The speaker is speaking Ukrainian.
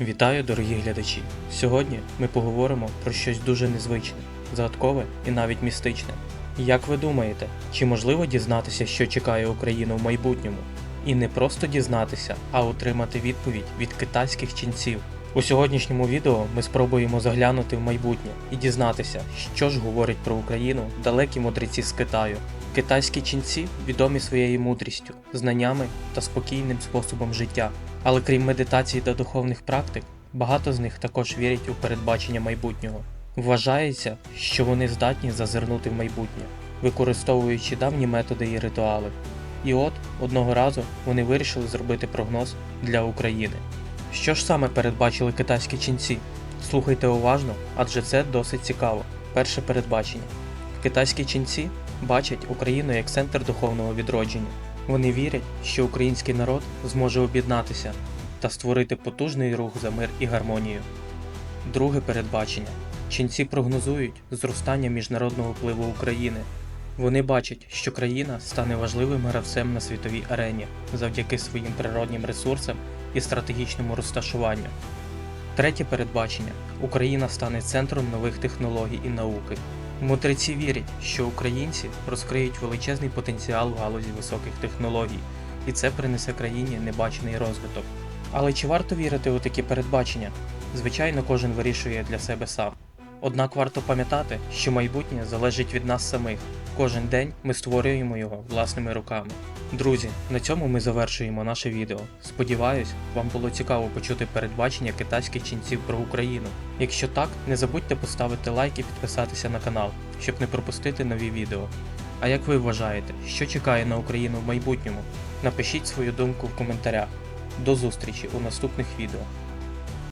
Вітаю, дорогі глядачі! Сьогодні ми поговоримо про щось дуже незвичне, загадкове і навіть містичне. Як ви думаєте, чи можливо дізнатися, що чекає Україну в майбутньому? І не просто дізнатися, а отримати відповідь від китайських ченців. У сьогоднішньому відео ми спробуємо заглянути в майбутнє і дізнатися, що ж говорять про Україну далекі мудреці з Китаю. Китайські ченці відомі своєю мудрістю, знаннями та спокійним способом життя. Але крім медитацій та духовних практик, багато з них також вірять у передбачення майбутнього. Вважається, що вони здатні зазирнути в майбутнє, використовуючи давні методи і ритуали. І от одного разу вони вирішили зробити прогноз для України. Що ж саме передбачили китайські ченці? Слухайте уважно, адже це досить цікаво. Перше передбачення. Китайські ченці бачать Україну як центр духовного відродження. Вони вірять, що український народ зможе об'єднатися та створити потужний рух за мир і гармонію. Друге передбачення. Ченці прогнозують зростання міжнародного впливу України. Вони бачать, що країна стане важливим гравцем на світовій арені завдяки своїм природнім ресурсам і стратегічному розташуванню. Третє передбачення Україна стане центром нових технологій і науки. Мудреці вірять, що українці розкриють величезний потенціал в галузі високих технологій, і це принесе країні небачений розвиток. Але чи варто вірити у такі передбачення? Звичайно, кожен вирішує для себе сам. Однак варто пам'ятати, що майбутнє залежить від нас самих. Кожен день ми створюємо його власними руками. Друзі, на цьому ми завершуємо наше відео. Сподіваюсь, вам було цікаво почути передбачення китайських ченців про Україну. Якщо так, не забудьте поставити лайк і підписатися на канал, щоб не пропустити нові відео. А як ви вважаєте, що чекає на Україну в майбутньому? Напишіть свою думку в коментарях. До зустрічі у наступних відео.